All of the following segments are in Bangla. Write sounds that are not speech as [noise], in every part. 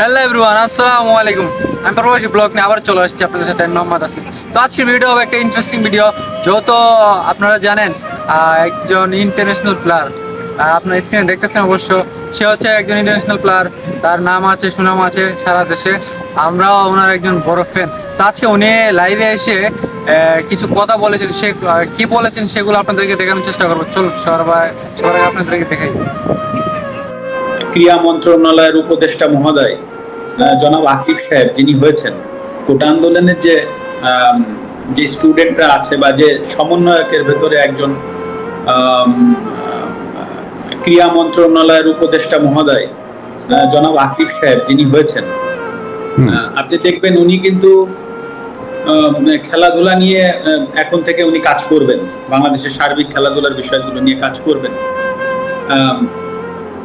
হ্যালো এভরিওয়ান আসসালামু আলাইকুম। আমি প্রবাসী ব্লগ নিয়ে আবার চলে আসছি আপনাদের সাথে মোহাম্মদ আসিফ তো আজকের ভিডিও হবে একটা ইন্টারেস্টিং ভিডিও যেহেতু আপনারা জানেন একজন ইন্টারন্যাশনাল প্লেয়ার আপনার স্ক্রিনে দেখতেছেন অবশ্য, সে হচ্ছে একজন ইন্টারন্যাশনাল প্লেয়ার তার নাম আছে, সুনাম আছে সারা দেশে। আমরাও ওনার একজন বড় ফ্যান তো আজকে উনি লাইভে এসে কিছু কথা বলেছেন, সে কি বলেছেন সেগুলো আপনাদেরকে দেখানোর চেষ্টা করব। চলুন সবাই সবাই আপনাদেরকে দেখাই। ক্রীড়া মন্ত্রণালয়ের উপদেষ্টা মহোদয় জনাব আসিফ সাহেব যিনি হয়েছেন কোটা আন্দোলনের যে যে স্টুডেন্টরা আছে বা যে সমন্বয়কের ভেতরে একজন ক্রীড়া মন্ত্রণালয়ের উপদেষ্টা মহোদয় জনাব আসিফ সাহেব যিনি হয়েছেন আপনি দেখবেন উনি কিন্তু খেলাধুলা নিয়ে এখন থেকে উনি কাজ করবেন বাংলাদেশের সার্বিক খেলাধুলার বিষয়গুলো নিয়ে কাজ করবেন।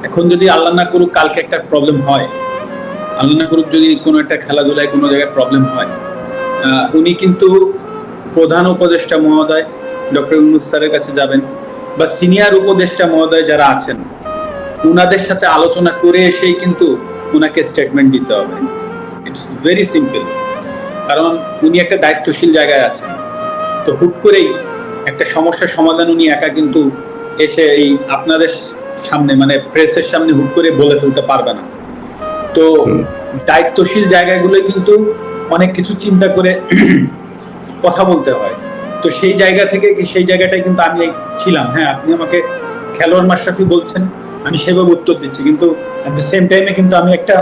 এখন যদি আল্লাহ না করুক, কালকে একটা প্রবলেম হয়। আল্লাহ না করুক যদি কোনো একটা খেলাধুলায় কোনো জায়গায় প্রবলেম হয়। উনি কিন্তু প্রধান উপদেষ্টা মহোদয়, ডক্টর ইউনুস স্যারের কাছে যাবেন বা সিনিয়র উপদেষ্টা মহোদয় যারা আছেন, উনাদের সাথে আলোচনা করে এসেই কিন্তু উনাকে স্টেটমেন্ট দিতে হবে। ইটস ভেরি সিম্পল কারণ উনি একটা দায়িত্বশীল জায়গায় আছেন। তো হুট করেই একটা সমস্যার সমাধান উনি একা কিন্তু এসে এই আপনাদের সামনে মানে প্রেসের সামনে হুট করে বলে ফেলতে পারবে না। তো দায়িত্বশীল জায়গাগুলো কিন্তু অনেক কিছু চিন্তা করে কথা বলতে হয়। তো সেই জায়গা থেকে সেই জায়গাটাই কিন্তু আমি ছিলাম। হ্যাঁ আপনি আমাকে খেলোয়াড় মাশরাফি বলছেন আমি সেভাবে উত্তর দিচ্ছি। কিন্তু অ্যাট দ্য সেম টাইমে কিন্তু আমি একটা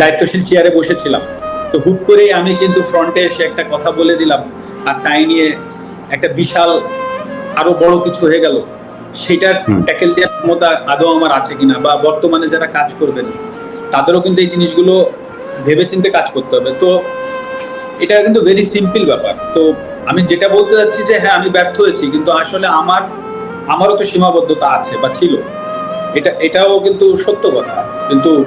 দায়িত্বশীল চেয়ারে বসেছিলাম। তো হুট করেই আমি কিন্তু ফ্রন্টে এসে একটা কথা বলে দিলাম। আর তাই নিয়ে একটা বিশাল আরও বড় কিছু হয়ে গেল। সেটার ট্যাকেল দেওয়ার ক্ষমতা আদৌ আমার আছে কিনা বা বর্তমানে যারা কাজ করবেন তাদেরও কিন্তু এই জিনিসগুলো ভেবেচিন্তে কাজ করতে হবে। তো এটা কিন্তু ভেরি সিম্পল ব্যাপার। তো আমি যেটা বলতে যাচ্ছি যে হ্যাঁ আমি ব্যর্থ হয়েছি কিন্তু আসলে আমার আমারও তো সীমাবদ্ধতা আছে বা ছিল। এটা এটাও কিন্তু সত্য কথা। কিন্তু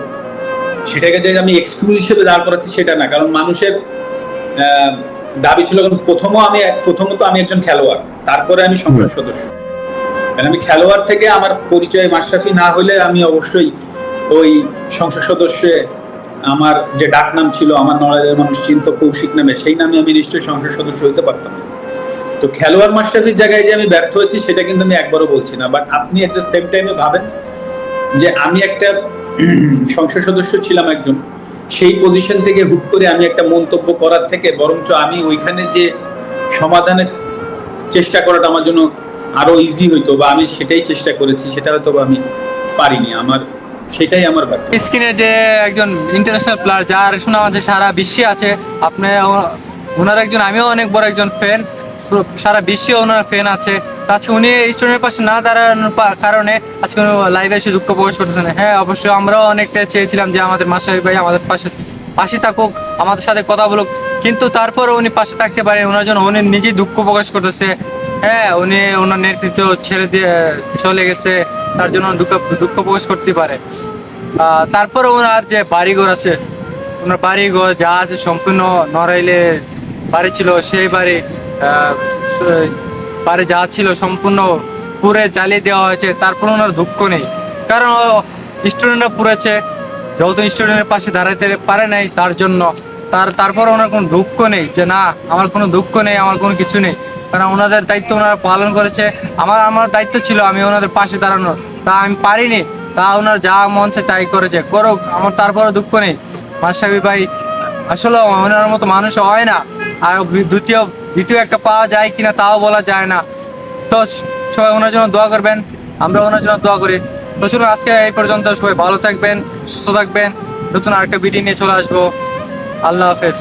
সেটাকে যে আমি এক্সকিউজ হিসেবে দাঁড় করাচ্ছি সেটা না। কারণ মানুষের আহ, দাবি ছিল কারণ প্রথমও আমি প্রথমত আমি একজন খেলোয়াড়। তারপরে আমি সংসদ সদস্য। কারণ আমি খেলোয়াড় থেকে আমার পরিচয় মাশরাফি না হলে আমি অবশ্যই ওই সংসদ সদস্যে আমার যে ডাক নাম ছিল, আমার নড়াইলের মানুষ চিন্ত কৌশিক নামে, সেই নামে আমি নিশ্চয়ই সংসদ সদস্য হতে পারতাম। তো খেলোয়াড় মাশরাফির জায়গায় যে আমি ব্যর্থ হয়েছি সেটা কিন্তু আমি একবারও বলছি না বাট আপনি এট দ্য সেম টাইমে ভাবেন যে আমি একটা [clears throat] সংসদ সদস্য ছিলাম একজন সেই পজিশন থেকে হুট করে আমি একটা মন্তব্য করার থেকে বরঞ্চ আমি ওইখানে যে সমাধানের চেষ্টা করাটা আমার জন্য আরও ইজি হইতো বা আমি সেটাই চেষ্টা করেছি, সেটা হয়তো আমি পারিনি। আমার, সেটাই আমার ব্যর্থ স্ক্রিনে যে একজন ইন্টারন্যাশনাল প্লেয়ার যার সুনাম আছে সারা বিশ্বে আছে, আপনি ওনার একজন, আমিও অনেক বড় একজন ফ্যান সারা বিশ্বে ওনার ফ্যান আছে। তো আজকে উনি স্টুডেন্টের পাশে না দাঁড়ানোর কারণে আজকে লাইভে এসে দুঃখ প্রকাশ করতেছেন। হ্যাঁ অবশ্যই আমরাও অনেকটা চেয়েছিলাম যে আমাদের মাসাবি ভাই আমাদের পাশে পাশে থাকুক, আমাদের সাথে কথা বলুক। কিন্তু তারপরে উনি পাশে থাকতে পারেন, ওনার জন্য উনি নিজেই দুঃখ প্রকাশ করতেছে। হ্যাঁ উনি ওনার নেতৃত্ব ছেড়ে দিয়ে চলে গেছে, তার জন্য দুঃখ দুঃখ প্রকাশ করতে পারে। তারপরে ওনার যে বাড়িঘর আছে, ওনার বাড়িঘর যা আছে সম্পূর্ণ নড়াইলে বাড়ি ছিল, সেই বাড়ি বাড়ি যা ছিল সম্পূর্ণ পুরে জ্বালিয়ে দেওয়া হয়েছে, তারপর ওনার দুঃখ নেই। কারণ স্টুডেন্টরা পুড়েছে, যেহেতু স্টুডেন্টের পাশে দাঁড়াতে পারে নাই, তার জন্য তার, তারপর ওনার কোনো দুঃখ নেই যে, না, আমার কোনো দুঃখ নেই, আমার কোনো কিছু নেই। কারণ ওনাদের দায়িত্ব ওনারা পালন করেছে। আমার আমার দায়িত্ব ছিল আমি ওনাদের পাশে দাঁড়ানোর। তা আমি পারিনি। তা ওনার যা মন তাই করেছে। করুক, আমার তারপরে দুঃখ নেই। মাসাবি ভাই আসলে ওনার মতো মানুষ হয় না। আর দ্বিতীয় দ্বিতীয় একটা পাওয়া যায় কিনা তাও বলা যায় না। তো সবাই ওনার জন্য দোয়া করবেন। আমরা ওনার জন্য দোয়া করি। চলুন, আজকে এই পর্যন্ত সবাই ভালো থাকবেন, সুস্থ থাকবেন। নতুন আরেকটা ভিডিও নিয়ে চলে আসব। আল্লাহ হাফেজ।